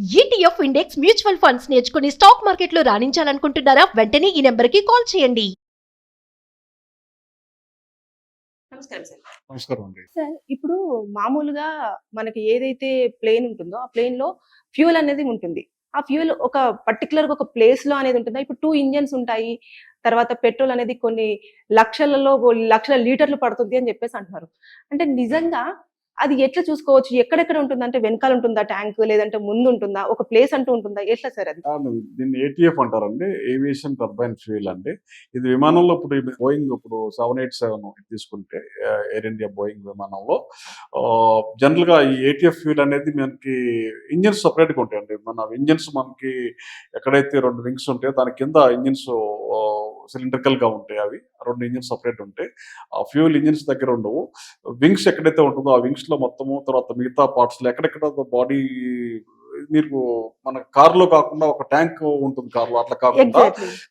ETF index mutual funds నేర్చుకుని stock మార్కెట్లో రాణించాలనుకుంటున్నారా? వెంటనే ఈ నెంబర్కి కాల్ చేయండి. నమస్కారం సార్. నమస్కారం అండి. సార్ ఇప్పుడు మామూలుగా మనకి ఏదైతే ప్లేన్ ఉంటుందో ఆ ప్లేన్లో ఫ్యూయల్ అనేది ఉంటుంది. ఆ ఫ్యూయల్ ఒక పర్టికులర్ ఒక ప్లేస్లో అనేది ఉంటుందా? ఇప్పుడు టూ ఇంజన్స్ ఉంటాయి తర్వాత పెట్రోల్ అనేది కొన్ని లక్షలలో లక్షల లీటర్లు పడుతుంది అని చెప్పేసి అంటున్నారు. అంటే నిజంగా అది ఎట్లా చూసుకోవచ్చు? ఎక్కడెక్కడ ఉంటుందంటే వెనకాల ఉంటుందా ట్యాంక్? లేదంటే ముందు ఉంటుందా? ఒక ప్లేస్ అంటూ ఉంటుందా? ఎట్లా సార్ అది? దీన్ని ఏటీఎఫ్ అంటారండి. ఏవియేషన్ టర్బైన్ ఫ్యూయల్ అండి. ఇది విమానంలో ఇప్పుడు బోయింగ్ ఇప్పుడు సెవెన్ ఎయిట్ సెవెన్ తీసుకుంటే ఎయిర్ ఇండియా బోయింగ్ విమానంలో uh, జనరల్గా ఈ ఏటీఎఫ్ ఫ్యూయల్ అనేది మనకి ఇంజిన్స్ సపరేట్గా ఉంటాయండి. మన ఇంజిన్స్ మనకి ఎక్కడైతే రెండు వింగ్స్ ఉంటాయో దాని కింద ఇంజిన్స్ uh, సిలిండ్రికల్గా ఉంటాయి అవి. రెండు ఇంజిన్స్ సపరేట్ ఉంటాయి. ఆ ఫ్యూయల్ ఇంజిన్స్ దగ్గర ఉండవు. వింగ్స్ ఎక్కడైతే ఉంటుందో ఆ వింగ్స్లో మొత్తము తర్వాత మిగతా పార్ట్స్లో ఎక్కడెక్కడ బాడీ మీరు మన కార్లో కాకుండా ఒక ట్యాంక్ ఉంటుంది కార్లో అట్లా కాకుండా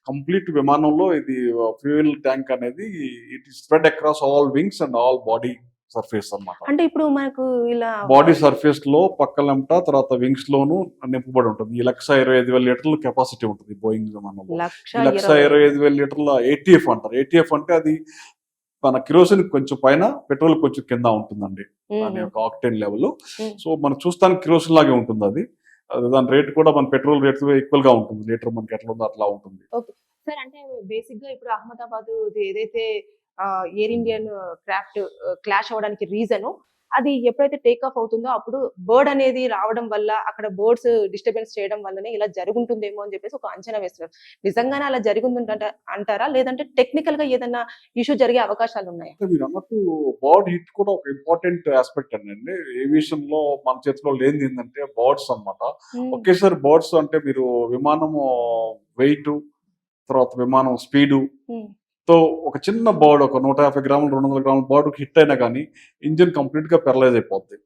కంప్లీట్ విమానంలో ఇది ఫ్యూయల్ ట్యాంక్ అనేది it is spread across all wings and all body surface అన్నమాట. అంటే ఇప్పుడు మనకు ఇలా బాడీ సర్ఫేస్లో పక్కలంట తర్వాత వింగ్స్ లోను నింపబడి ఉంటుంది. ఈ లక్ష ఇరవై ఐదు వేల లీటర్ల కెపాసిటీ ఉంటుంది బోయింగ్ విమానంలో. లక్ష ఇరవై ఐదు వేల లీటర్ల ఏటీఎఫ్ అంటారు. ఏటీఎఫ్ అంటే అది మన కిరోసిన్ కొంచెం పైన పెట్రోల్ కొంచెం కింద ఉంటుందండి. దాని యొక్క ఆక్టేన్ లెవెల్. సో మనకు చూస్తానికి కిరోసిన్ లాగే ఉంటుంది అది. దాని రేట్ కూడా మన పెట్రోల్ రేట్ ఈక్వల్గా ఉంటుంది. లీటర్ మనకి ఎట్లా ఉందో అట్లా ఉంటుంది. సార్ అంటే బేసిక్గా ఇప్పుడు అహ్మదాబాద్ ఏదైతే ఎయిర్ ఇండియన్ క్రాఫ్ట్ క్లాష్ అవ్వడానికి రీజన్ అది ఎప్పుడైతే టేక్ ఆఫ్ అవుతుందో అప్పుడు బర్డ్ అనేది రావడం వల్ల అక్కడ బర్డ్స్ డిస్టర్బెన్స్ చేయడం వల్లనే ఇలా జరుగుంటుందేమో అని చెప్పేసి ఒక అంచనా వేస్తున్నారు నిజంగానే అలా జరుగుతుందంట అంటారా? లేదంటే టెక్నికల్గా ఏదైనా ఇష్యూ జరిగే అవకాశాలు ఉన్నాయా? మీరు అన్నట్టు బర్డ్ హిట్ కూడా ఒక ఇంపార్టెంట్ ఆస్పెక్ట్ అండి. ఏవియేషన్లో మన చేతిలో లేనిది ఏంటంటే బర్డ్స్ అన్నమాట. ఒకేసారి బర్డ్స్ అంటే మీరు విమానము వెయిట్ తర్వాత విమానం స్పీడు తో ఒక చిన్న బర్డ్ ఒక నూట యాభై గ్రాములు రెండు వందల గ్రాముల బర్డ్ హిట్ అయినా కానీ ఇంజిన్ కంప్లీట్గా పెరలైజ్ అయిపోద్ది.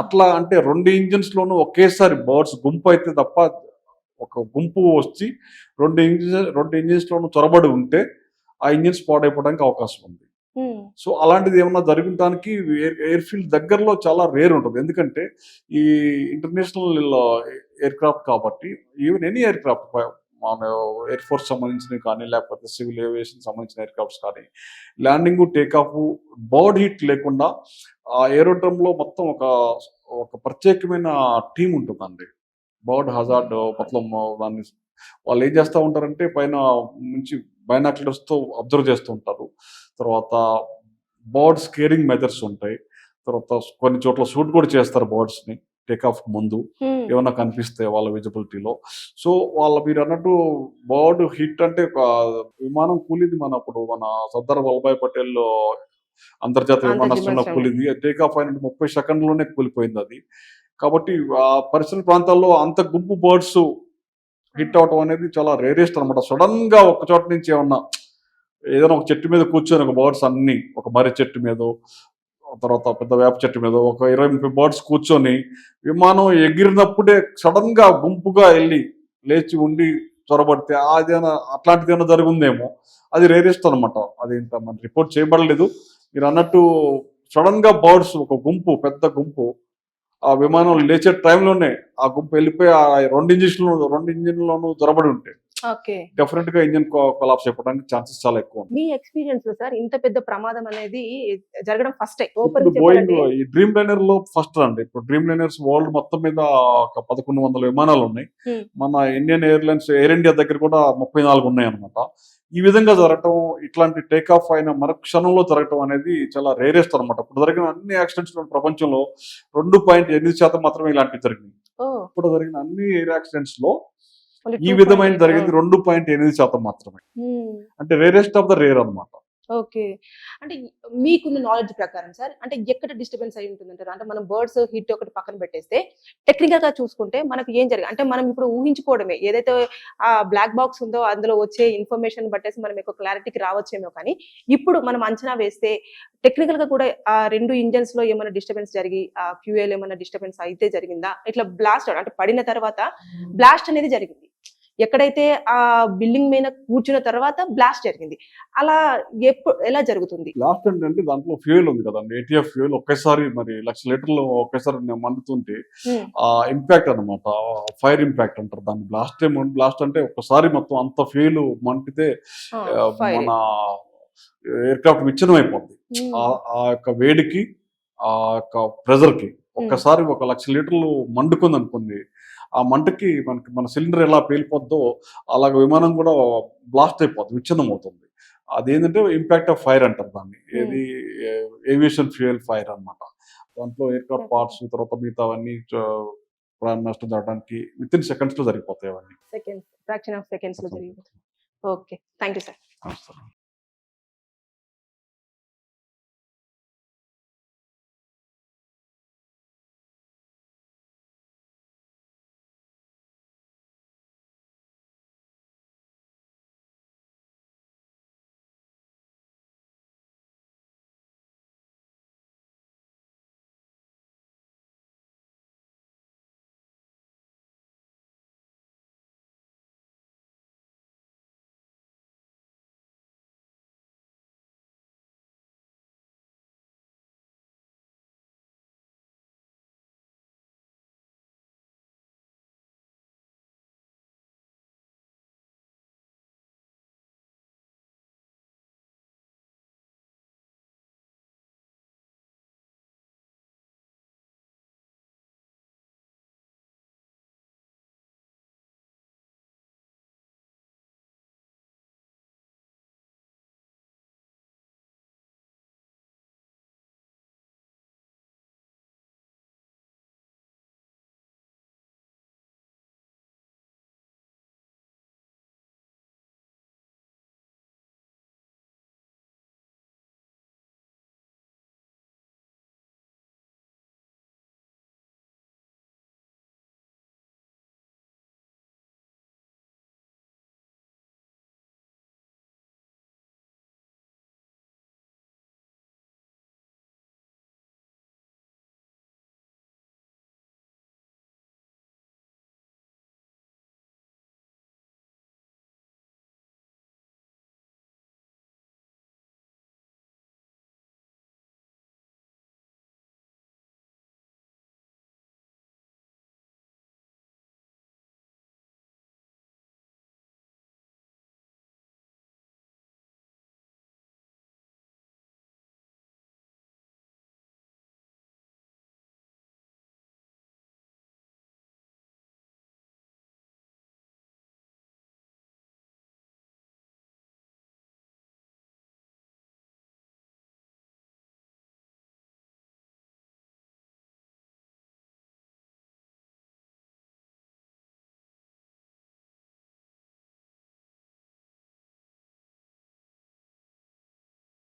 అట్లా అంటే రెండు ఇంజిన్స్ లోనూ ఒకేసారి బర్డ్స్ గుంపు అయితే తప్ప ఒక గుంపు వచ్చి రెండు ఇంజిన్ రెండు ఇంజిన్స్ లోనూ చొరబడి ఉంటే ఆ ఇంజిన్స్ పాడైపోవడానికి అవకాశం ఉంది. సో అలాంటిది ఏమన్నా జరగడానికి ఎయిర్ ఫీల్డ్ దగ్గరలో చాలా రేర్ ఉంటుంది ఎందుకంటే ఈ ఇంటర్నేషనల్ ఎయిర్ క్రాఫ్ట్ కాబట్టి ఈవెన్ ఎనీ ఎయిర్ క్రాఫ్ట్ మన ఎయిర్ ఫోర్స్ సంబంధించినవి కానీ లేకపోతే సివిల్ ఏవియేషన్ సంబంధించిన ఎయిర్ క్రాఫ్ట్స్ కానీ landing take off bird hit లేకుండా ఆ ఏరోడ్రమ్లో మొత్తం ఒక ఒక ప్రత్యేకమైన టీం ఉంటుందండి. బర్డ్ హజార్డ్ మొత్తం దాన్ని వాళ్ళు ఏం చేస్తూ ఉంటారంటే పైన నుంచి బైనాక్యులర్స్తో అబ్జర్వ్ చేస్తూ ఉంటారు. తర్వాత బర్డ్ స్కేరింగ్ మెథడ్స్ ఉంటాయి. తర్వాత కొన్ని చోట్ల షూట్ కూడా చేస్తారు బర్డ్స్ ని టేక్ ఆఫ్ ముందు. ఏమైనా కనిపిస్తే వాళ్ళ విజిబిలిటీలో సో వాళ్ళ మీరు అన్నట్టు బర్డ్ హిట్ అంటే ఒక విమానం కూలింది మన అప్పుడు మన సర్దార్ వల్లభాయ్ పటేల్ అంతర్జాతీయ అంతర్జాతీయ విమానాశ్రయంలో విమానాశ్రయం. కూలింది టేక్ ఆఫ్ అయిన ముప్పై సెకండ్లోనే కూలిపోయింది అది కాబట్టి ఆ పరిసర ప్రాంతాల్లో అంత గుంపు బర్డ్స్ హిట్ అవటం అనేది చాలా రేరెస్ట్ అనమాట సడన్గా ఒక చోట నుంచి ఏమన్నా ఏదైనా ఒక చెట్టు మీద కూర్చొని ఒక బర్డ్స్ అన్ని ఒక మర్రి చెట్టు మీద తర్వాత పెద్ద వేప చెట్టు మీద ఒక ఇరవై ముప్పై బర్డ్స్ కూర్చొని విమానం ఎగిరినప్పుడే సడన్గా గుంపుగా వెళ్ళి లేచి ఉండి చొరబడితే అదేనా అట్లాంటిది ఏమైనా జరుగుందేమో అది రేరెస్ట్ అనమాట అది ఇంత మన రిపోర్ట్ చేయబడలేదు. మీరు అన్నట్టు సడన్గా బర్డ్స్ ఒక గుంపు పెద్ద గుంపు ఆ విమానం లేచే టైంలోనే ఆ గుంపు వెళ్ళిపోయి ఆ రెండు ఇంజిన్లు రెండు ఇంజిన్లోనూ జొరబడి ఉంటాయి డెఫినెట్గా ఇంజిన్ కొలాప్స్ అయిపోవడానికి ఛాన్సెస్ చాలా ఎక్కువ మీ ఎక్స్పీరియన్స్లో సార్ ఇంత పెద్ద ప్రమాదం అనేది జరగడం ఫస్ట్ బోయింగ్ ఈ డ్రీమ్ లైనర్లో ఫస్ట్ అండి ఇప్పుడు డ్రీమ్ లైనర్స్ వరల్డ్ మొత్తం మీద ఒక పదకొండు వందల విమానాలు ఉన్నాయి. Hmm. మన ఇండియన్ ఎయిర్లైన్స్ ఎయిర్ ఇండియా దగ్గర కూడా ముప్పై నాలుగు ఉన్నాయి అనమాట ఈ విధంగా జరగటం ఇట్లాంటి టేక్ ఆఫ్ అయిన మర క్షణంలో జరగటం అనేది చాలా రేరెస్ట్ అనమాట ఇప్పుడు జరిగిన అన్ని యాక్సిడెంట్స్ ప్రపంచంలో రెండు పాయింట్ ఎనిమిది శాతం మాత్రమే ఇలాంటివి జరిగినాయి. ఇప్పుడు జరిగిన అన్ని ఎయిర్ యాక్సిడెంట్స్లో ఈ విధమైన జరిగింది రెండు పాయింట్ ఎనిమిది శాతం మాత్రమే. అంటే రేరెస్ట్ ఆఫ్ ద రేర్ అన్నమాట. ఓకే. అంటే మీకున్న నాలెడ్జ్ ప్రకారం సార్ అంటే ఎక్కడ డిస్టర్బెన్స్ అయి ఉంటుంది అంటారు అంటే మనం బర్డ్స్ హిట్ ఒకటి పక్కన పెట్టేస్తే టెక్నికల్గా చూసుకుంటే మనకు ఏం జరిగింది అంటే మనం ఇప్పుడు ఊహించుకోవడమే. ఏదైతే ఆ బ్లాక్ బాక్స్ ఉందో అందులో వచ్చే ఇన్ఫర్మేషన్ బట్టేసి మనం ఎక్కువ క్లారిటీకి రావచ్చేమో కానీ ఇప్పుడు మనం అంచనా వేస్తే టెక్నికల్గా కూడా ఆ రెండు ఇంజన్స్లో ఏమైనా డిస్టర్బెన్స్ జరిగి ఆ ఫ్యూయల్ ఏమైనా డిస్టర్బెన్స్ అయితే జరిగిందా? ఇట్లా బ్లాస్ట్ అంటే పడిన తర్వాత బ్లాస్ట్ అనేది జరిగింది. ఎక్కడైతే ఆ బిల్డింగ్ మీద కూర్చున్న తర్వాత బ్లాస్ట్ జరిగింది. అలా ఎప్పుడు ఎలా జరుగుతుంది? లాస్ట్ ఏంటంటే దాంట్లో ఫ్యూయల్ ఉంది కదండి ఏటీఎఫ్ ఫ్యూయల్ ఒకేసారి మరి లక్ష లీటర్లు ఒకేసారి మండుతుంటే ఆ ఇంపాక్ట్ అనమాట ఫైర్ ఇంపాక్ట్ అంటారు దాన్ని. బ్లాస్ట్ బ్లాస్ట్ అంటే ఒక్కసారి మొత్తం అంత ఫ్యూయల్ మంటితే fire. మన ఎయిర్క్రాఫ్ట్ విచ్ఛిన్నం అయిపోద్ది. ఆ యొక్క వేడికి ఆ యొక్క ప్రెజర్కి ఒక్కసారి ఒక లక్ష లీటర్లు మండుకుంది అనుకుంది ఆ మంటకి మనకి మన సిలిండర్ ఎలా పేలిపోద్దో అలాగ విమానం కూడా బ్లాస్ట్ అయిపోద్ది విచ్ఛిన్నం అవుతుంది అదేంటంటే ఇంపాక్ట్ ఆఫ్ ఫైర్ అంటారు దాన్ని. ఏది ఏవియేషన్ ఫ్యూయల్ ఫైర్ అన్నమాట. దాంట్లో ఎయిర్క్రాఫ్ట్ Okay. పార్ట్స్ తర్వాత మిగతా అవన్నీ ప్రాణ నష్టం జరగడానికి విత్ ఇన్ సెకండ్స్లో జరిగిపోతాయి అవన్నీ. సెకండ్స్ ఫ్రాక్షన్ ఆఫ్ సెకండ్స్లో జరిగింది ఓకే. Thank you sir